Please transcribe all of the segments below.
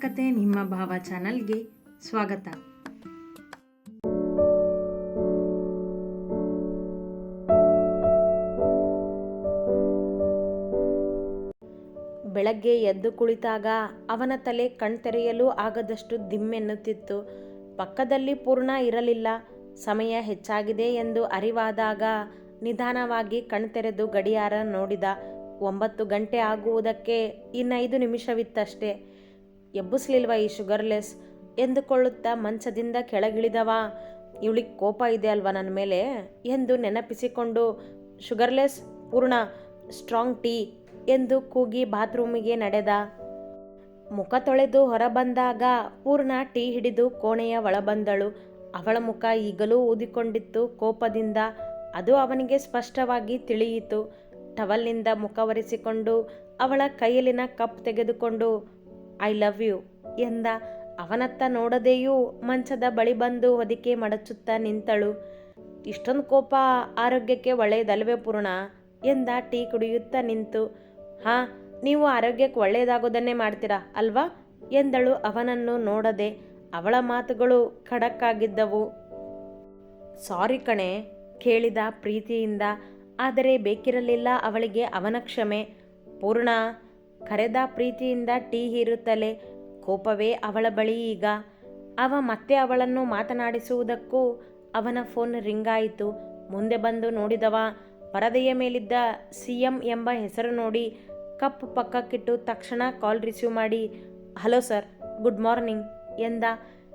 ಕತೆ ನಿಮ್ಮ ಭಾವ ಚಾನಲ್ಗೆ ಸ್ವಾಗತ. ಬೆಳಗ್ಗೆ ಎದ್ದು ಕುಳಿತಾಗ ಅವನ ತಲೆ ಕಣ್ತೆರೆಯಲು ಆಗದಷ್ಟು ದಿಮ್ಮೆನ್ನುತ್ತಿತ್ತು. ಪಕ್ಕದಲ್ಲಿ ಪೂರ್ಣ ಇರಲಿಲ್ಲ. ಸಮಯ ಹೆಚ್ಚಾಗಿದೆ ಎಂದು ಅರಿವಾದಾಗ ನಿಧಾನವಾಗಿ ಕಣ್ತೆರೆದು ಗಡಿಯಾರ ನೋಡಿದ. ಒಂಬತ್ತು ಗಂಟೆ ಆಗುವುದಕ್ಕೆ ಇನ್ನೈದು ನಿಮಿಷವಿತ್ತಷ್ಟೇ. ಎಬ್ಬಿಸ್ಲಿಲ್ವ ಈ ಶುಗರ್ಲೆಸ್? ಎಂದುಕೊಳ್ಳುತ್ತಾ ಮಂಚದಿಂದ ಕೆಳಗಿಳಿದವ. ಇವಳಿಗೆ ಕೋಪ ಇದೆ ಅಲ್ವಾ ನನ್ನ ಮೇಲೆ? ಎಂದು ನೆನಪಿಸಿಕೊಂಡು, ಶುಗರ್ಲೆಸ್, ಪೂರ್ಣ, ಸ್ಟ್ರಾಂಗ್ ಟೀ ಎಂದು ಕೂಗಿ ಬಾತ್ರೂಮಿಗೆ ನಡೆದ. ಮುಖ ತೊಳೆದು ಹೊರಬಂದಾಗ ಪೂರ್ಣ ಟೀ ಹಿಡಿದು ಕೋಣೆಯ ಒಳಬಂದಳು. ಅವಳ ಮುಖ ಈಗಲೂ ಊದಿಕೊಂಡಿತ್ತು ಕೋಪದಿಂದ. ಅದು ಅವನಿಗೆ ಸ್ಪಷ್ಟವಾಗಿ ತಿಳಿಯಿತು. ಟವಲ್ನಿಂದ ಮುಖ ಒರೆಸಿಕೊಂಡು ಅವಳ ಕೈಯಲ್ಲಿನ ಕಪ್ ತೆಗೆದುಕೊಂಡು ಐ ಲವ್ ಯು ಎಂದ ಅವನತ್ತ ನೋಡದೆಯೂ ಮಂಚದ ಬಳಿ ಬಂದು ಹೊದಿಕೆ ಮಡಚುತ್ತಾ ನಿಂತಳು. ಇಷ್ಟೊಂದು ಕೋಪ ಆರೋಗ್ಯಕ್ಕೆ ಒಳ್ಳೆಯದಲ್ವೇ ಪೂರ್ಣ ಎಂದ ಟೀ ಕುಡಿಯುತ್ತಾ ನಿಂತು. ಹಾ, ನೀವು ಆರೋಗ್ಯಕ್ಕೆ ಒಳ್ಳೆಯದಾಗೋದನ್ನೇ ಮಾಡ್ತೀರಾ ಅಲ್ವಾ ಎಂದಳು ಅವನನ್ನು ನೋಡದೆ. ಅವಳ ಮಾತುಗಳು ಖಡಕ್ಕಾಗಿದ್ದವು. ಸಾರಿ ಕಣೆ ಕೇಳಿದ ಪ್ರೀತಿಯಿಂದ, ಆದರೆ ಬೇಕಿರಲಿಲ್ಲ ಅವಳಿಗೆ ಅವನ ಕ್ಷಮೆ. ಪೂರ್ಣ ಕರೆದ ಪ್ರೀತಿಯಿಂದ ಟೀ ಹೀರುತ್ತಲೇ, ಕೋಪವೇ ಅವಳ ಬಳಿ ಈಗ. ಅವ ಮತ್ತೆ ಅವಳನ್ನು ಮಾತನಾಡಿಸುವುದಕ್ಕೂ ಅವನ ಫೋನ್ ರಿಂಗ್ ಆಯಿತು ಮುಂದೆ ಬಂದು ನೋಡಿದವ, ಪರದೆಯ ಮೇಲಿದ್ದ ಸಿ ಎಂ ಎಂಬ ಹೆಸರು ನೋಡಿ ಕಪ್ ಪಕ್ಕಕ್ಕಿಟ್ಟು ತಕ್ಷಣ ಕಾಲ್ ರಿಸೀವ್ ಮಾಡಿ, ಹಲೋ ಸರ್, ಗುಡ್ ಮಾರ್ನಿಂಗ್ ಎಂದ.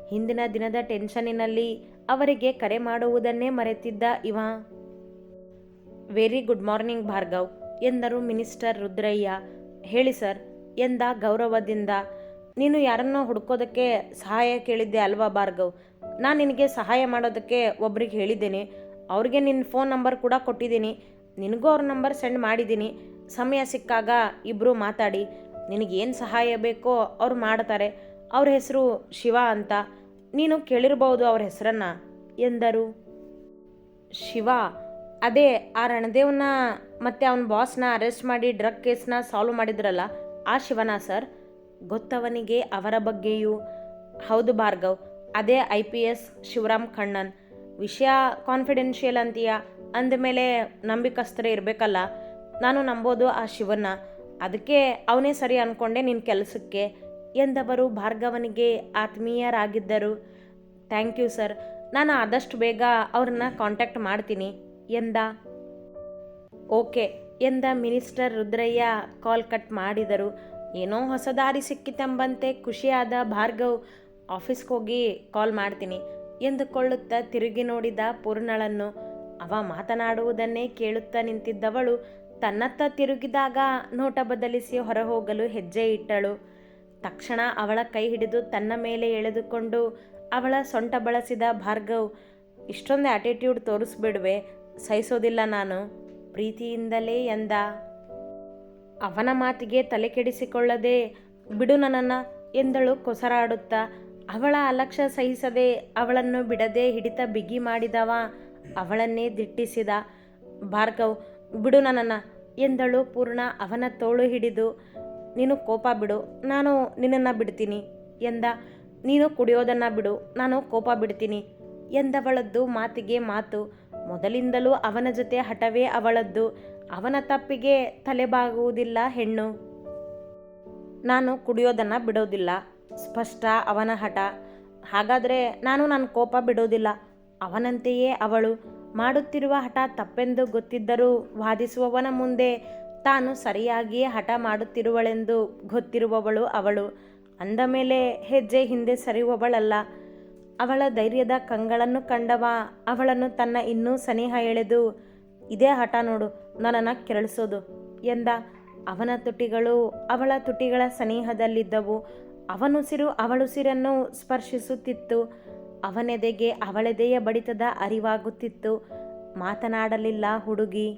ಹಿಂದಿನ ದಿನದ ಟೆನ್ಷನಿನಲ್ಲಿ ಅವರಿಗೆ ಕರೆ ಮಾಡುವುದನ್ನೇ ಮರೆತಿದ್ದ ಇವ. ವೆರಿ ಗುಡ್ ಮಾರ್ನಿಂಗ್ ಭಾರ್ಗವ್ ಎಂದರು ಮಿನಿಸ್ಟರ್ ರುದ್ರಯ್ಯ. ಹೇಳಿ ಸರ್, ಎಂದ ಗೌರವದಿಂದ. ನೀನು ಯಾರನ್ನೋ ಹುಡ್ಕೋದಕ್ಕೆ ಸಹಾಯ ಕೇಳಿದ್ದೆ ಅಲ್ವಾ ಭಾರ್ಗವ್? ನಾನು ನಿನಗೆ ಸಹಾಯ ಮಾಡೋದಕ್ಕೆ ಒಬ್ರಿಗೆ ಹೇಳಿದ್ದೀನಿ. ಅವ್ರಿಗೆ ನಿನ್ನ ಫೋನ್ ನಂಬರ್ ಕೂಡ ಕೊಟ್ಟಿದ್ದೀನಿ. ನಿನಗೂ ಅವ್ರ ನಂಬರ್ ಸೆಂಡ್ ಮಾಡಿದ್ದೀನಿ. ಸಮಯ ಸಿಕ್ಕಾಗ ಇಬ್ಬರು ಮಾತಾಡಿ. ನಿನಗೇನು ಸಹಾಯ ಬೇಕೋ ಅವ್ರು ಮಾಡ್ತಾರೆ. ಅವ್ರ ಹೆಸರು ಶಿವ ಅಂತ. ನೀನು ಕೇಳಿರ್ಬೋದು ಅವ್ರ ಹೆಸರನ್ನ, ಎಂದರು. ಶಿವ ಅದೇ, ಆ ರಣದೇವ್ನ ಮತ್ತೆ ಅವನ ಬಾಸ್ನ ಅರೆಸ್ಟ್ ಮಾಡಿ ಡ್ರಗ್ ಕೇಸ್ನ ಸಾಲ್ವ್ ಮಾಡಿದ್ರಲ್ಲ, ಆ ಶಿವನ ಸರ್ ಗೊತ್ತವನಿಗೆ ಅವರ ಬಗ್ಗೆಯೂ? ಹೌದು ಭಾರ್ಗವ್, ಅದೇ I P S Shivaram Kannan. ವಿಷಯ ಕಾನ್ಫಿಡೆನ್ಷಿಯಲ್ ಅಂತೀಯ? ಅಂದಮೇಲೆ ನಂಬಿಕಸ್ತ್ರ ಇರಬೇಕಲ್ಲ? ನಾನು ನಂಬೋದು ಆ ಶಿವನ ಅದಕ್ಕೆ ಅವನೇ ಸರಿ ಅಂದ್ಕೊಂಡೆ ನಿನ್ನ ಕೆಲಸಕ್ಕೆ. ಎಂದವರು ಭಾರ್ಗವನಿಗೆ ಆತ್ಮೀಯರಾಗಿದ್ದರು. Thank you sir. ನಾನು ಆದಷ್ಟು ಬೇಗ ಅವ್ರನ್ನ ಕಾಂಟ್ಯಾಕ್ಟ್ ಮಾಡ್ತೀನಿ. ಎಂದ? ಓಕೆ, ಎಂದ ಮಿನಿಸ್ಟರ್ ರುದ್ರಯ್ಯ ಕಾಲ್ ಕಟ್ ಮಾಡಿದರು. ಏನೋ ಹೊಸ ದಾರಿ ಸಿಕ್ಕಿತೆಂಬಂತೆ ಖುಷಿಯಾದ ಭಾರ್ಗವ್ ಆಫೀಸ್ಗೆ ಹೋಗಿ ಕಾಲ್ ಮಾಡ್ತೀನಿ ಎಂದುಕೊಳ್ಳುತ್ತಾ ತಿರುಗಿ ನೋಡಿದ ಪೂರ್ಣಳನ್ನು. ಅವ ಮಾತನಾಡುವುದನ್ನೇ ಕೇಳುತ್ತಾ ನಿಂತಿದ್ದವಳು ತನ್ನತ್ತ ತಿರುಗಿದಾಗ ನೋಟ ಬದಲಿಸಿ ಹೊರಹೋಗಲು ಹೆಜ್ಜೆ ಇಟ್ಟಳು. ತಕ್ಷಣ ಅವಳ ಕೈ ಹಿಡಿದು ತನ್ನ ಮೇಲೆ ಎಳೆದುಕೊಂಡು ಅವಳ ಸೊಂಟ ಬಳಸಿದ ಭಾರ್ಗವ್, ಇಷ್ಟೊಂದು ಆಟಿಟ್ಯೂಡ್ ತೋರಿಸ್ಬಿಡ್ವೆ ಸಹಿಸೋದಿಲ್ಲ ನಾನು. ಪ್ರೀತಿಯಿಂದಲೇ ಎಂದ. ಅವನ ಮಾತಿಗೆ ತಲೆ ಕೆಡಿಸಿಕೊಳ್ಳದೆ, ಬಿಡು ನನ್ನನ್ನು, ಎಂದಳು ಕೊಸರಾಡುತ್ತಾ. ಅವಳ ಅಲಕ್ಷ್ಯ ಸಹಿಸದೆ ಅವಳನ್ನು ಬಿಡದೆ ಹಿಡಿತ ಬಿಗಿ ಮಾಡಿದವ ಅವಳನ್ನೇ ದಿಟ್ಟಿಸಿದ. ಭಾರ್ಗವ್, ಬಿಡು ನನ್ನ ಎಂದಳು ಪೂರ್ಣ ಅವನ ತೋಳು ಹಿಡಿದು. ನೀನು ಕೋಪ ಬಿಡು, ನಾನು ನಿನ್ನನ್ನು ಬಿಡ್ತೀನಿ, ಎಂದ. ನೀನು ಕುಡಿಯೋದನ್ನು ಬಿಡು, ನಾನು ಕೋಪ ಬಿಡ್ತೀನಿ, ಎಂದವಳದ್ದು ಮಾತಿಗೆ ಮಾತು. ಮೊದಲಿಂದಲೂ ಅವನ ಜೊತೆ ಹಠವೇ ಅವಳದ್ದು, ಅವನ ತಪ್ಪಿಗೆ ತಲೆಬಾಗುವುದಿಲ್ಲ ಹೆಣ್ಣು. ನಾನು ಕುಡಿಯೋದನ್ನು ಬಿಡೋದಿಲ್ಲ, ಸ್ಪಷ್ಟ ಅವನ ಹಠ. ಹಾಗಾದರೆ ನಾನು ನನ್ನ ಕೋಪ ಬಿಡೋದಿಲ್ಲ, ಅವನಂತೆಯೇ ಅವಳು. ಮಾಡುತ್ತಿರುವ ಹಠ ತಪ್ಪೆಂದು ಗೊತ್ತಿದ್ದರೂ ವಾದಿಸುವವನ ಮುಂದೆ ತಾನು ಸರಿಯಾಗಿಯೇ ಹಠ ಮಾಡುತ್ತಿರುವಳೆಂದು ಗೊತ್ತಿರುವವಳು ಅವಳು. ಅಂದ ಮೇಲೆ ಹೆಜ್ಜೆ ಹಿಂದೆ ಸರಿಯುವವಳಲ್ಲ. ಅವಳ ಧೈರ್ಯದ ಕಂಗಳನ್ನು ಕಂಡವ, ಅವಳನ್ನು ತನ್ನ ಇನ್ನೂ ಸನಿಹ ಎಳೆದು, ಇದೇ ಹಠ ನೋಡು, ನನ್ನನ್ನು ಕೆರಳಿಸೋದು ಎಂದ. ಅವನ ತುಟಿಗಳು ಅವಳ ತುಟಿಗಳ ಸನಿಹದಲ್ಲಿದ್ದವು. ಅವನುಸಿರು ಅವಳುಸಿರನ್ನು ಸ್ಪರ್ಶಿಸುತ್ತಿತ್ತು. ಅವನೆದೆಗೆ ಅವಳೆದೆಯ ಬಡಿತದ ಅರಿವಾಗುತ್ತಿತ್ತು. ಮಾತನಾಡಲಿಲ್ಲ ಹುಡುಗಿ.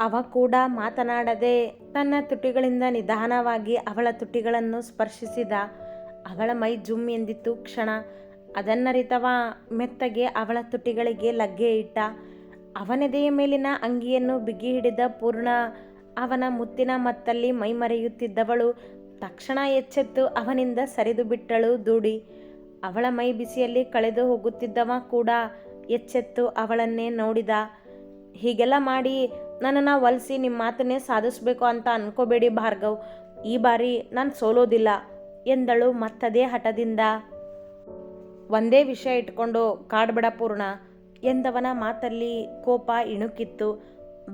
ಅವ ಕೂಡ ಮಾತನಾಡದೆ ತನ್ನ ತುಟಿಗಳಿಂದ ನಿಧಾನವಾಗಿ ಅವಳ ತುಟಿಗಳನ್ನು ಸ್ಪರ್ಶಿಸಿದ. ಅವಳ ಮೈ ಜುಮ್ ಎಂದಿತ್ತು ಕ್ಷಣ. ಅದನ್ನರಿತವ ಮೆತ್ತಗೆ ಅವಳ ತುಟಿಗಳಿಗೆ ಲಗ್ಗೆ ಇಟ್ಟ. ಅವನೆದೆಯ ಮೇಲಿನ ಅಂಗಿಯನ್ನು ಬಿಗಿ ಹಿಡಿದ ಪೂರ್ಣ. ಅವನ ಮುತ್ತಿನ ಮತ್ತಲ್ಲಿ ಮೈಮರೆಯುತ್ತಿದ್ದವಳು ತಕ್ಷಣ ಎಚ್ಚೆತ್ತು ಅವನಿಂದ ಸರಿದು ಬಿಟ್ಟಳು ದೂಡಿ. ಅವಳ ಮೈ ಬಿಸಿಯಲ್ಲಿ ಕಳೆದು ಹೋಗುತ್ತಿದ್ದವ ಕೂಡ ಎಚ್ಚೆತ್ತು ಅವಳನ್ನೇ ನೋಡಿದ. ಹೀಗೆಲ್ಲ ಮಾಡಿ ನನ್ನನ್ನು ಒಲಿಸಿ ನಿಮ್ಮ ಮಾತನ್ನೇ ಸಾಧಿಸ್ಬೇಕು ಅಂತ ಅನ್ಕೋಬೇಡಿ ಭಾರ್ಗವ್. ಈ ಬಾರಿ ನಾನು ಸೋಲೋದಿಲ್ಲ. ಎಂದಳು ಮತ್ತದೇ ಹಠದಿಂದ. ಒಂದೇ ವಿಷಯ ಇಟ್ಕೊಂಡು ಕಾಡ್ಬೇಡ ಪೂರ್ಣ, ಎಂದವನ ಮಾತಲ್ಲಿ ಕೋಪ ಇಣುಕಿತ್ತು.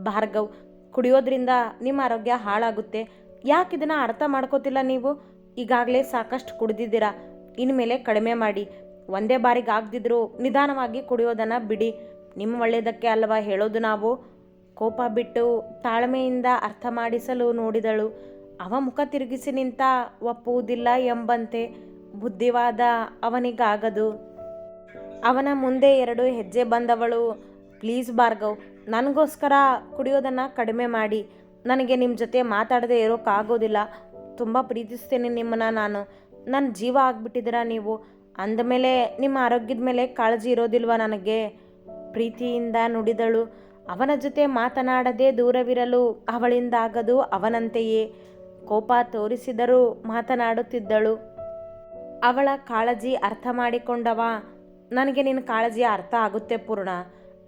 ಭಾರ್ಗವ್, ಕುಡಿಯೋದ್ರಿಂದ ನಿಮ್ಮ ಆರೋಗ್ಯ ಹಾಳಾಗುತ್ತೆ. ಯಾಕೆ ಇದನ್ನು ಅರ್ಥ ಮಾಡ್ಕೋತಿಲ್ಲ ನೀವು? ಈಗಾಗಲೇ ಸಾಕಷ್ಟು ಕುಡಿದಿದ್ದೀರಾ. ಇನ್ಮೇಲೆ ಕಡಿಮೆ ಮಾಡಿ. ಒಂದೇ ಬಾರಿಗೆ ಆಗ್ದಿದ್ರು ನಿಧಾನವಾಗಿ ಕುಡಿಯೋದನ್ನು ಬಿಡಿ. ನಿಮ್ಮ ಒಳ್ಳೆಯದಕ್ಕೆ ಅಲ್ವಾ ಹೇಳೋದು ನಾವು? ಕೋಪ ಬಿಟ್ಟು ತಾಳ್ಮೆಯಿಂದ ಅರ್ಥ ಮಾಡಿಸಲು ನೋಡಿದಳು. ಅವ ಮುಖ ತಿರುಗಿಸಿ ನಿಂತ ಒಪ್ಪುವುದಿಲ್ಲ ಎಂಬಂತೆ ಬುದ್ಧಿವಾದ ಅವನಿಗಾಗದು. ಅವನ ಮುಂದೆ ಎರಡು ಹೆಜ್ಜೆ ಬಂದವಳು, ಪ್ಲೀಸ್ ಭಾರ್ಗವ್, ನನಗೋಸ್ಕರ ಕುಡಿಯೋದನ್ನು ಕಡಿಮೆ ಮಾಡಿ. ನನಗೆ ನಿಮ್ಮ ಜೊತೆ ಮಾತಾಡದೆ ಇರೋಕ್ಕಾಗೋದಿಲ್ಲ ತುಂಬ ಪ್ರೀತಿಸ್ತೇನೆ ನಿಮ್ಮನ್ನು ನಾನು. ನನ್ನ ಜೀವ ಆಗಿಬಿಟ್ಟಿದ್ದೀರಾ ನೀವು? ಅಂದಮೇಲೆ ನಿಮ್ಮ ಆರೋಗ್ಯದ ಮೇಲೆ ಕಾಳಜಿ ಇರೋದಿಲ್ವ ನನಗೆ? ಪ್ರೀತಿಯಿಂದ ನುಡಿದಳು. ಅವನ ಜೊತೆ ಮಾತನಾಡದೆ ದೂರವಿರಲು ಅವಳಿಂದಾಗದು ಅವನಂತೆಯೇ. ಕೋಪ ತೋರಿಸಿದರೂ ಮಾತನಾಡುತ್ತಿದ್ದಳು. ಅವಳ ಕಾಳಜಿ ಅರ್ಥ ಮಾಡಿಕೊಂಡವ. ನನಗೆ ನಿನ್ನ ಕಾಳಜಿ ಅರ್ಥ ಆಗುತ್ತೆ ಪೂರ್ಣ.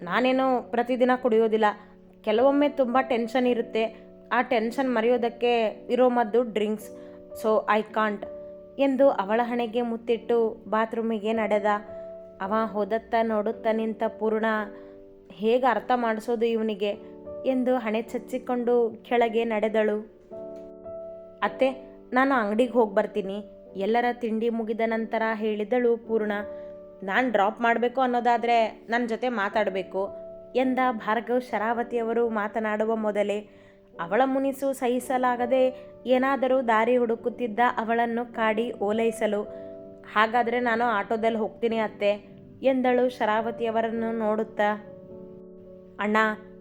ನಾನೇನು ಪ್ರತಿದಿನ ಕುಡಿಯೋದಿಲ್ಲ. ಕೆಲವೊಮ್ಮೆ ತುಂಬ ಟೆನ್ಷನ್ ಇರುತ್ತೆ. ಆ ಟೆನ್ಷನ್ ಮರೆಯೋದಕ್ಕೆ ಇರೋ ಮದ್ದು ಡ್ರಿಂಕ್ಸ್. ಸೊ, ಐ ಕಾಂಟ್ ಎಂದು ಅವಳ ಹಣೆಗೆ ಮುತ್ತಿಟ್ಟು ಬಾತ್ರೂಮಿಗೆ ನಡೆದ. ಅವ ಹೋದತ್ತ ನೋಡುತ್ತ ನಿಂತ ಪೂರ್ಣ, ಹೇಗೆ ಅರ್ಥ ಮಾಡಿಸೋದು ಇವನಿಗೆ? ಎಂದು ಹಣೆ ಚಚ್ಚಿಕೊಂಡು ಕೆಳಗೆ ನಡೆದಳು. ಅತ್ತೆ, ನಾನು ಅಂಗಡಿಗೆ ಹೋಗಿ ಬರ್ತೀನಿ. ಎಲ್ಲರ ತಿಂಡಿ ಮುಗಿದ ನಂತರ ಹೇಳಿದಳು ಪೂರ್ಣ, ನಾನು ಡ್ರಾಪ್ ಮಾಡಬೇಕು ಅನ್ನೋದಾದರೆ ನನ್ನ ಜೊತೆ ಮಾತಾಡಬೇಕು ಎಂದ ಭಾರ್ಗವ್ ಶರಾವತಿಯವರು ಮಾತನಾಡುವ ಮೊದಲೇ, ಅವಳ ಮುನಿಸು ಸಹಿಸಲಾಗದೆ ಏನಾದರೂ ದಾರಿ ಹುಡುಕುತ್ತಿದ್ದ ಅವಳನ್ನು ಕಾಡಿ ಓಲೈಸಲು, ಹಾಗಾದರೆ ನಾನು ಆಟೋದಲ್ಲಿ ಹೋಗ್ತೀನಿ ಅತ್ತೆ ಎಂದಳು ಶರಾವತಿಯವರನ್ನು ನೋಡುತ್ತಾ. ಅಣ್ಣ,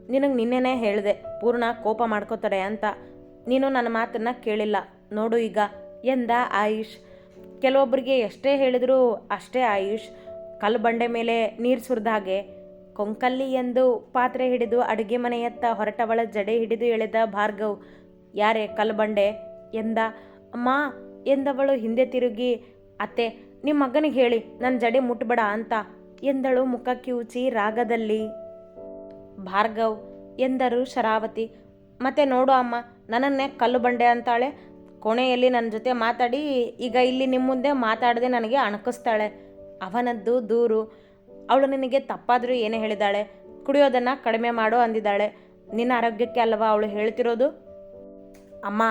ನಿನಗೆ ನಿನ್ನೆನೇ ಹೇಳಿದೆ, ಪೂರ್ಣ ಕೋಪ ಮಾಡ್ಕೋತಾರೆ ಅಂತ. ನೀನು ನನ್ನ ಮಾತನ್ನು ಕೇಳಿಲ್ಲ. ನೋಡು ಈಗ. ಎಂದ ಆಯುಷ್. ಕೆಲವೊಬ್ಬರಿಗೆ ಎಷ್ಟೇ ಹೇಳಿದರೂ ಅಷ್ಟೇ ಆಯುಷ್. ಕಲ್ಲು ಬಂಡೆ ಮೇಲೆ ನೀರು ಸುರಿದ ಹಾಗೆ. ಕೊಂಕಲ್ಲಿ ಎಂದು ಪಾತ್ರೆ ಹಿಡಿದು ಅಡುಗೆ ಮನೆಯತ್ತ ಹೊರಟವಳ ಜಡೆ ಹಿಡಿದು ಎಳೆದ ಭಾರ್ಗವ್. ಯಾರೇ ಕಲ್ಲು ಬಂಡೆ? ಎಂದ. ಅಮ್ಮ, ಎಂದವಳು ಹಿಂದೆ ತಿರುಗಿ, ಅತ್ತೆ ನಿಮ್ಮ ಮಗನಿಗೆ ಹೇಳಿ ನನ್ನ ಜಡೆ ಮುಟ್ಬೇಡ ಅಂತ ಎಂದಳು ಮುಖ ಕಿವುಚಿ ರಾಗದಲ್ಲಿ. ಭಾರ್ಗವ್ ಎಂದರು ಶರಾವತಿ. ಮತ್ತೆ ನೋಡು ಅಮ್ಮ ನನ್ನನ್ನೇ ಕಲ್ಲು ಬಂಡೆ ಅಂತಾಳೆ. ಕೊನೆಯಲ್ಲಿ ನನ್ನ ಜೊತೆ ಮಾತಾಡಿ, ಈಗ ಇಲ್ಲಿ ನಿಮ್ಮ ಮುಂದೆ ಮಾತಾಡದೆ ನನಗೆ ಅಣಕಿಸ್ತಾಳೆ. ಅವನದ್ದು ದೂರು. ಅವಳು ನಿನಗೆ ತಪ್ಪಾದರೂ ಏನೇ ಹೇಳಿದಾಳೆ, ಕುಡಿಯೋದನ್ನು ಕಡಿಮೆ ಮಾಡು ಅಂದಿದ್ದಾಳೆ. ನಿನ್ನ ಆರೋಗ್ಯಕ್ಕೆ ಅಲ್ವಾ ಅವಳು ಹೇಳ್ತಿರೋದು? ಅಮ್ಮ,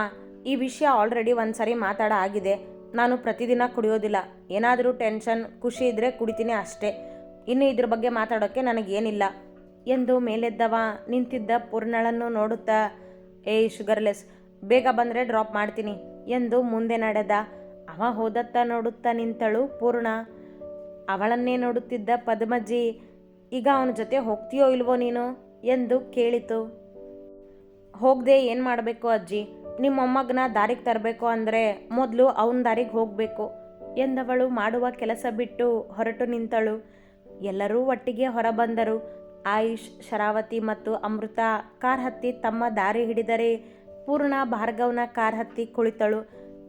ಈ ವಿಷಯ ಆಲ್ರೆಡಿ ಒಂದು ಸಾರಿ ಮಾತಾಡ ಆಗಿದೆ. ನಾನು ಪ್ರತಿದಿನ ಕುಡಿಯೋದಿಲ್ಲ. ಏನಾದರೂ ಟೆನ್ಷನ್ ಖುಷಿ ಇದ್ದರೆ ಕುಡಿತೀನಿ ಅಷ್ಟೇ. ಇನ್ನು ಇದ್ರ ಬಗ್ಗೆ ಮಾತಾಡೋಕ್ಕೆ ನನಗೇನಿಲ್ಲ. ಎಂದು ಮೇಲೆದ್ದವ ನಿಂತಿದ್ದ ಪೂರ್ಣಳನ್ನು ನೋಡುತ್ತಾ ಏಯ್ ಶುಗರ್ಲೆಸ್ ಬೇಗ ಬಂದರೆ ಡ್ರಾಪ್ ಮಾಡ್ತೀನಿ ಎಂದು ಮುಂದೆ ನಡೆದ. ಅವ ಹೋದತ್ತ ನೋಡುತ್ತಾ ನಿಂತಳು ಪೂರ್ಣ. ಅವಳನ್ನೇ ನೋಡುತ್ತಿದ್ದ ಪದ್ಮಜ್ಜಿ ಈಗ ಅವನ ಜೊತೆ ಹೋಗ್ತೀಯೋ ಇಲ್ವೋ ನೀನು? ಎಂದು ಕೇಳಿತು. ಹೋಗದೆ, ಏನು ಮಾಡಬೇಕು ಅಜ್ಜಿ? ನಿಮ್ಮ ದಾರಿಗೆ ತರಬೇಕು ಅಂದರೆ ಮೊದಲು ಅವನ ದಾರಿಗೆ ಹೋಗಬೇಕು, ಎಂದವಳು ಮಾಡುವ ಕೆಲಸ ಬಿಟ್ಟು ಹೊರಟು ನಿಂತಳು. ಎಲ್ಲರೂ ಒಟ್ಟಿಗೆ ಹೊರಬಂದರು. ಆಯುಷ್, ಶರಾವತಿ ಮತ್ತು ಅಮೃತ ಕಾರ್ ಹತ್ತಿ ತಮ್ಮ ದಾರಿ ಹಿಡಿದರೆ ಪೂರ್ಣ ಭಾರ್ಗವ್ನ ಕಾರ್ ಹತ್ತಿ ಕುಳಿತಳು.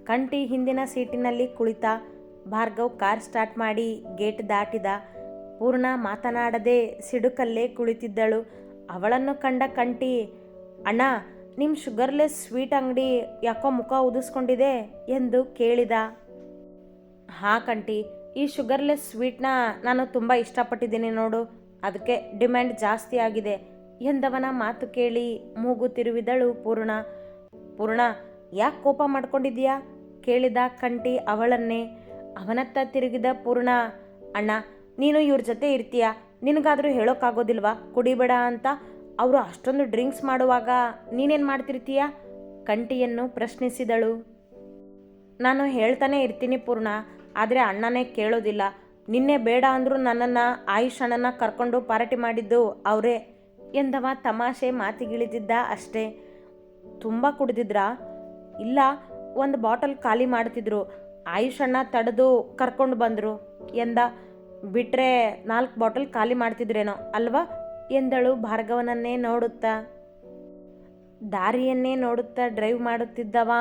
ಕಂಟಿ ಹಿಂದಿನ ಸೀಟಿನಲ್ಲಿ ಕುಳಿತ ಭಾರ್ಗವ್ ಕಾರ್ ಸ್ಟಾರ್ಟ್ ಮಾಡಿ ಗೇಟ್ ದಾಟಿದ. ಪೂರ್ಣ ಮಾತನಾಡದೆ ಸಿಡುಕಲ್ಲೇ ಕುಳಿತಿದ್ದಳು. ಅವಳನ್ನು ಕಂಡ ಕಂಟಿ, ಅಣ್ಣ ನಿಮ್ಮ ಶುಗರ್ಲೆಸ್ ಸ್ವೀಟ್ ಅಂಗಡಿ ಯಾಕೋ ಮುಖ ಉದಿಸ್ಕೊಂಡಿದೆ? ಎಂದು ಕೇಳಿದ. ಹಾಂ ಕಂಟಿ, ಈ ಶುಗರ್ಲೆಸ್ ಸ್ವೀಟ್ನ ನಾನು ತುಂಬ ಇಷ್ಟಪಟ್ಟಿದ್ದೀನಿ ನೋಡು. ಅದಕ್ಕೆ ಡಿಮ್ಯಾಂಡ್ ಜಾಸ್ತಿ ಆಗಿದೆ ಎಂದವನ ಮಾತು ಕೇಳಿ ಮೂಗು ತಿರುವಿದಳು ಪೂರ್ಣ. ಪೂರ್ಣ, ಯಾಕೆ ಕೋಪ ಮಾಡ್ಕೊಂಡಿದ್ಯಾ ಕೇಳಿದ ಕಂಟಿ ಅವಳನ್ನೇ. ಅವನತ್ತ ತಿರುಗಿದ ಪೂರ್ಣ, ಅಣ್ಣ, ನೀನು ಇವ್ರ ಜೊತೆ ಇರ್ತೀಯ? ನಿನಗಾದರೂ ಹೇಳೋಕ್ಕಾಗೋದಿಲ್ವಾ ಕುಡಿಬೇಡ ಅಂತ ಅವರು ಅಷ್ಟೊಂದು ಡ್ರಿಂಕ್ಸ್ ಮಾಡುವಾಗ ನೀನೇನು ಮಾಡ್ತಿರ್ತೀಯ? ಕಂಟಿಯನ್ನು ಪ್ರಶ್ನಿಸಿದಳು. ನಾನು ಹೇಳ್ತಾನೆ ಇರ್ತೀನಿ ಪೂರ್ಣ, ಆದರೆ ಅಣ್ಣನೇ ಕೇಳೋದಿಲ್ಲ. ನಿನ್ನೆ ಬೇಡ ಅಂದರೂ ನನ್ನನ್ನು ಆಯುಷ್ ಅಣ್ಣನ ಕರ್ಕೊಂಡು ಪಾರ್ಟಿ ಮಾಡಿದ್ದು ಅವರೇ ಎಂದವ ತಮಾಷೆ ಮಾತಿಗಿಳಿದಿದ್ದ ಅಷ್ಟೇ. ತುಂಬ ಕುಡಿದಿದ್ರಾ? ಇಲ್ಲ, ಒಂದು ಬಾಟಲ್ ಖಾಲಿ ಮಾಡ್ತಿದ್ರು. ಆಯುಷ್ ಅಣ್ಣ ತಡೆದು ಕರ್ಕೊಂಡು ಬಂದರು. ಎಂದ ಬಿಟ್ಟರೆ ನಾಲ್ಕು ಬಾಟಲ್ ಖಾಲಿ ಮಾಡ್ತಿದ್ರೇನೋ ಅಲ್ವಾ? ಎಂದಳು ಭಾರ್ಗವನನ್ನೇ ನೋಡುತ್ತಾ. ದಾರಿಯನ್ನೇ ನೋಡುತ್ತಾ ಡ್ರೈವ್ ಮಾಡುತ್ತಿದ್ದವ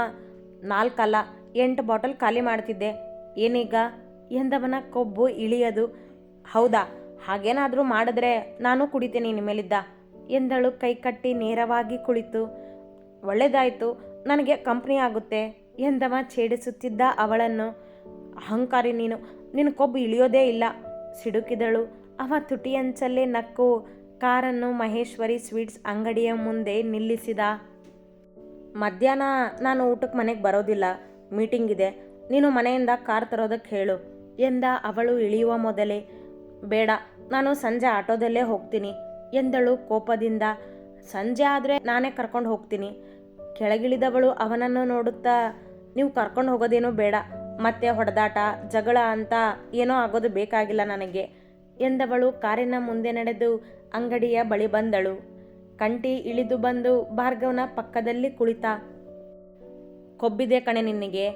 ನಾಲ್ಕಲ್ಲ, ಎಂಟು ಬಾಟಲ್ ಖಾಲಿ ಮಾಡ್ತಿದ್ದೆ. ಏನೀಗ? ಎಂದವನ ಕೊಬ್ಬು ಇಳಿಯದು. ಹೌದಾ? ಹಾಗೇನಾದರೂ ಮಾಡಿದ್ರೆ ನಾನು ಕುಡಿತೀನಿ ನಿಮ್ಮೇಲಿದ್ದ ಎಂದಳು ಕೈಕಟ್ಟಿ ನೇರವಾಗಿ ಕುಳಿತು. ಒಳ್ಳೆಯದಾಯಿತು ನನಗೆ ಕಂಪ್ನಿ ಆಗುತ್ತೆ ಎಂದವ ಛೇಡಿಸುತ್ತಿದ್ದ ಅವಳನ್ನು. ಅಹಂಕಾರಿ ನೀನು ನಿನ್ನ ಕೊಬ್ಬು ಇಳಿಯೋದೇ ಇಲ್ಲ, ಸಿಡುಕಿದಳು. ಅವ ತುಟಿಯಂಚಲ್ಲೇ ನಕ್ಕು ಕಾರನ್ನು ಮಹೇಶ್ವರಿ ಸ್ವೀಟ್ಸ್ ಅಂಗಡಿಯ ಮುಂದೆ ನಿಲ್ಲಿಸಿದ. ಮಧ್ಯಾಹ್ನ ನಾನು ಊಟಕ್ಕೆ ಮನೆಗೆ ಬರೋದಿಲ್ಲ, ಮೀಟಿಂಗ್ ಇದೆ, ನೀನು ಮನೆಯಿಂದ ಕಾರ್ ತರೋದಕ್ಕೆ ಹೇಳು. ಎಂದ ಅವಳು ಇಳಿಯುವ ಮೊದಲೇ, ಬೇಡ, ನಾನು ಸಂಜೆ ಆಟೋದಲ್ಲೇ ಹೋಗ್ತೀನಿ, ಎಂದಳು ಕೋಪದಿಂದ. ಸಂಜೆ ಆದರೆ ನಾನೇ ಕರ್ಕೊಂಡು ಹೋಗ್ತೀನಿ. ಕೆಳಗಿಳಿದವಳು ಅವನನ್ನು ನೋಡುತ್ತಾ, ನೀವು ಕರ್ಕೊಂಡು ಹೋಗೋದೇನೂ ಬೇಡ, ಮತ್ತೆ ಹೊಡೆದಾಟ, ಜಗಳ ಅಂತ ಏನೋ ಆಗೋದು ಬೇಕಾಗಿಲ್ಲ ನನಗೆ, ಎಂದವಳು ಕಾರಿನ ಮುಂದೆ ನಡೆದು ಅಂಗಡಿಯ ಬಳಿ ಬಂದಳು. ಕಂಟಿ ಇಳಿದು ಬಂದು ಭಾರ್ಗವನ ಪಕ್ಕದಲ್ಲಿ ಕುಳಿತ, ಕೊಬ್ಬಿದೆ ಕಣೆ ನಿನಗೆ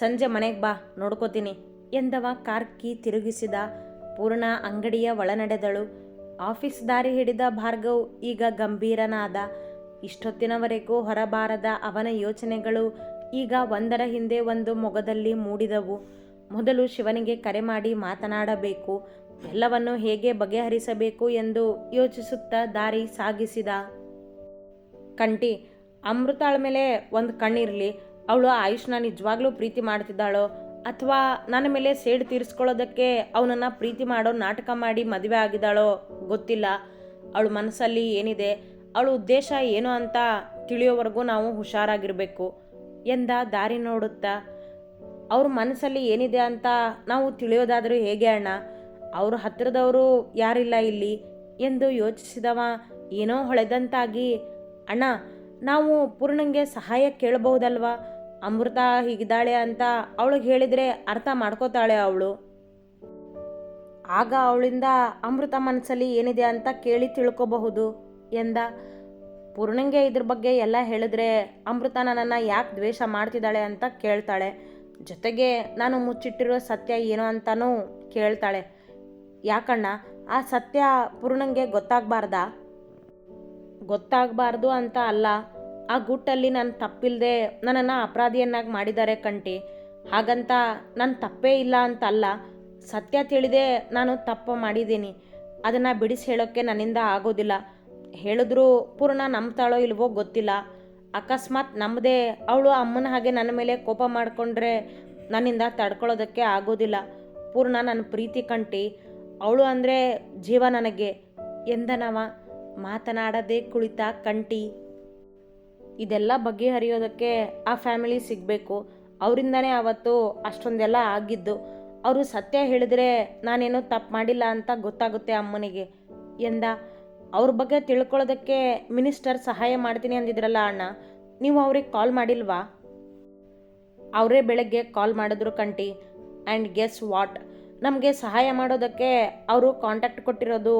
ಸಂಜೆ ಮನೆಗೆ ಬಾ, ನೋಡ್ಕೋತೀನಿ. ಎಂದವ ಕಾರ್ಕಿ ತಿರುಗಿಸಿದ ಪೂರ್ಣ ಅಂಗಡಿಯ ಒಳನಡೆದಳು. ಆಫೀಸ್ ದಾರಿ ಹಿಡಿದ ಭಾರ್ಗವ್ ಈಗ ಗಂಭೀರನಾದ. ಇಷ್ಟೊತ್ತಿನವರೆಗೂ ಹೊರಬಾರದ ಅವನ ಯೋಚನೆಗಳು ಈಗ ಒಂದರ ಹಿಂದೆ ಒಂದು ಮೊಗದಲ್ಲಿ ಮೂಡಿದವು. ಮೊದಲು ಶಿವನಿಗೆ ಕರೆ ಮಾಡಿ ಮಾತನಾಡಬೇಕು, ಎಲ್ಲವನ್ನು ಹೇಗೆ ಬಗೆಹರಿಸಬೇಕು ಎಂದು ಯೋಚಿಸುತ್ತಾ ದಾರಿ ಸಾಗಿಸಿದ. ಕಂಟಿ ಅಮೃತಾಳ ಮೇಲೆ ಒಂದು ಕಣ್ಣಿರಲಿ, ಅವಳು ಆಯುಷ್ನ ನಿಜವಾಗ್ಲೂ ಪ್ರೀತಿ ಮಾಡ್ತಿದ್ದಾಳೋ ಅಥವಾ ನನ್ನ ಮೇಲೆ ಸೇಡು ತೀರಿಸ್ಕೊಳ್ಳೋದಕ್ಕೆ ಅವನನ್ನು ಪ್ರೀತಿ ಮಾಡೋ ನಾಟಕ ಮಾಡಿ ಮದುವೆ ಆಗಿದ್ದಾಳೋ ಗೊತ್ತಿಲ್ಲ. ಅವಳ ಮನಸ್ಸಲ್ಲಿ ಏನಿದೆ, ಅವಳ ಉದ್ದೇಶ ಏನು ಅಂತ ತಿಳಿಯೋವರೆಗೂ ನಾವು ಹುಷಾರಾಗಿರಬೇಕು. ಎಂದ ದಾರಿ ನೋಡುತ್ತಾ? ಅವ್ರ ಮನಸ್ಸಲ್ಲಿ ಏನಿದೆ ಅಂತ ನಾವು ತಿಳಿಯೋದಾದರೂ ಹೇಗೆ ಅಣ್ಣ? ಅವ್ರ ಹತ್ತಿರದವರು ಯಾರಿಲ್ಲ ಇಲ್ಲಿ? ಎಂದು ಯೋಚಿಸಿದವ ಏನೋ ಹೊಳೆದಂತಾಗಿ, ಅಣ್ಣ, ನಾವು ಪೂರ್ಣಂಗೆ ಸಹಾಯ ಕೇಳಬಹುದಲ್ವಾ? ಅಮೃತ ಹೀಗಿದ್ದಾಳೆ ಅಂತ ಅವಳಿಗೆ ಹೇಳಿದರೆ ಅರ್ಥ ಮಾಡ್ಕೋತಾಳೆ ಅವಳು. ಆಗ ಅವಳಿಂದ ಅಮೃತ ಮನಸ್ಸಲ್ಲಿ ಏನಿದೆ ಅಂತ ಕೇಳಿ ತಿಳ್ಕೊಬಹುದು ಎಂದ. ಪೂರ್ಣಂಗೆ ಇದ್ರ ಬಗ್ಗೆ ಎಲ್ಲ ಹೇಳಿದ್ರೆ ಅಮೃತ ನನ್ನನ್ನು ಯಾಕೆ ದ್ವೇಷ ಮಾಡ್ತಿದ್ದಾಳೆ ಅಂತ ಕೇಳ್ತಾಳೆ. ಜೊತೆಗೆ ನಾನು ಮುಚ್ಚಿಟ್ಟಿರೋ ಸತ್ಯ ಏನು ಅಂತಲೂ ಕೇಳ್ತಾಳೆ. ಯಾಕಣ್ಣ, ಆ ಸತ್ಯ ಪೂರ್ಣಂಗೆ ಗೊತ್ತಾಗಬಾರ್ದಾ? ಗೊತ್ತಾಗಬಾರ್ದು ಅಂತ ಅಲ್ಲ. ಆ ಗುಟ್ಟಲ್ಲಿ ನಾನು ತಪ್ಪಿಲ್ಲದೆ ನನ್ನನ್ನು ಅಪರಾಧಿಯನ್ನಾಗಿ ಮಾಡಿದ್ದಾರೆ ಕಂಟಿ. ಹಾಗಂತ ನನ್ನ ತಪ್ಪೇ ಇಲ್ಲ ಅಂತ ಅಲ್ಲ ಸತ್ಯ ತಿಳಿದೆ ನಾನು ತಪ್ಪು ಮಾಡಿದ್ದೀನಿ. ಅದನ್ನು ಬಿಡಿಸಿ ಹೇಳೋಕ್ಕೆ ನನ್ನಿಂದ ಆಗೋದಿಲ್ಲ. ಹೇಳಿದ್ರು ಪೂರ್ಣ ನಂಬ್ತಾಳೋ ಇಲ್ವೋ ಗೊತ್ತಿಲ್ಲ. ಅಕಸ್ಮಾತ್ ನಮ್ಮದೇ ಅವಳು ಅಮ್ಮನ ಹಾಗೆ ನನ್ನ ಮೇಲೆ ಕೋಪ ಮಾಡಿಕೊಂಡ್ರೆ ನನ್ನಿಂದ ತಡ್ಕೊಳ್ಳೋದಕ್ಕೆ ಆಗೋದಿಲ್ಲ. ಪೂರ್ಣ ನನ್ನ ಪ್ರೀತಿ ಕಂಟಿ. ಅವಳು ಅಂದರೆ ಜೀವ ನನಗೆ. ಎಂದನವ? ಮಾತನಾಡದೆ ಕುಳಿತ ಕಂಟಿ. ಇದೆಲ್ಲ ಬಗೆಹರಿಯೋದಕ್ಕೆ ಆ ಫ್ಯಾಮಿಲಿ ಸಿಗಬೇಕು. ಅವರಿಂದನೇ ಆವತ್ತು ಅಷ್ಟೊಂದೆಲ್ಲ ಆಗಿದ್ದು. ಅವರು ಸತ್ಯ ಹೇಳಿದ್ರೆ ನಾನೇನು ತಪ್ಪು ಮಾಡಿಲ್ಲ ಅಂತ ಗೊತ್ತಾಗುತ್ತೆ ಅಮ್ಮನಿಗೆ. ಎಂದ, ಅವ್ರ ಬಗ್ಗೆ ತಿಳ್ಕೊಳ್ಳೋದಕ್ಕೆ ಮಿನಿಸ್ಟರ್ ಸಹಾಯ ಮಾಡ್ತೀನಿ ಅಂದಿದ್ರಲ್ಲ ಅಣ್ಣ, ನೀವು ಅವ್ರಿಗೆ ಕಾಲ್ ಮಾಡಿಲ್ವಾ? ಅವರೇ ಬೆಳಗ್ಗೆ ಕಾಲ್ ಮಾಡಿದ್ರು ಕಂಟಿ. ಆ್ಯಂಡ್ ಗೆಸ್ ವಾಟ್ ನಮಗೆ ಸಹಾಯ ಮಾಡೋದಕ್ಕೆ ಅವರು ಕಾಂಟ್ಯಾಕ್ಟ್ ಕೊಟ್ಟಿರೋದು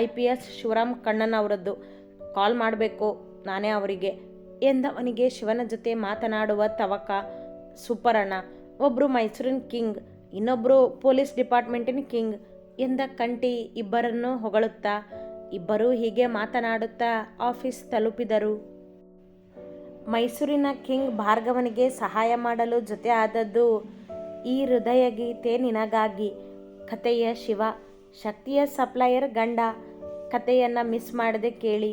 I P S Shivaram Kannan ಅವರದ್ದು ಕಾಲ್ ಮಾಡಬೇಕು ನಾನೇ ಅವರಿಗೆ. ಎಂದವನಿಗೆ ಶಿವನ ಜೊತೆ ಮಾತನಾಡುವ ತವಕ ಸುಪರ್ಣ ಒಬ್ಬರು ಮೈಸೂರಿನ ಕಿಂಗ್ ಇನ್ನೊಬ್ಬರು ಪೊಲೀಸ್ ಡಿಪಾರ್ಟ್ಮೆಂಟಿನ ಕಿಂಗ್ ಎಂದ ಕಂಟಿ ಇಬ್ಬರನ್ನು ಹೊಗಳುತ್ತಾ, ಇಬ್ಬರೂ ಹೀಗೆ ಮಾತನಾಡುತ್ತಾ ಆಫೀಸ್ ತಲುಪಿದರು. ಮೈಸೂರಿನ ಕಿಂಗ್ ಭಾರ್ಗವನಿಗೆ ಸಹಾಯ ಮಾಡಲು ಜೊತೆ ಆದದ್ದು ಈ ಹೃದಯ ಗೀತೆ ನಿನಗಾಗಿ. ಕಥೆಯ ಶಿವ, ಶಕ್ತಿಯ ಸಪ್ಲೈಯರ್ ಗಂಡ, ಕಥೆಯನ್ನು ಮಿಸ್ ಮಾಡದೆ ಕೇಳಿ.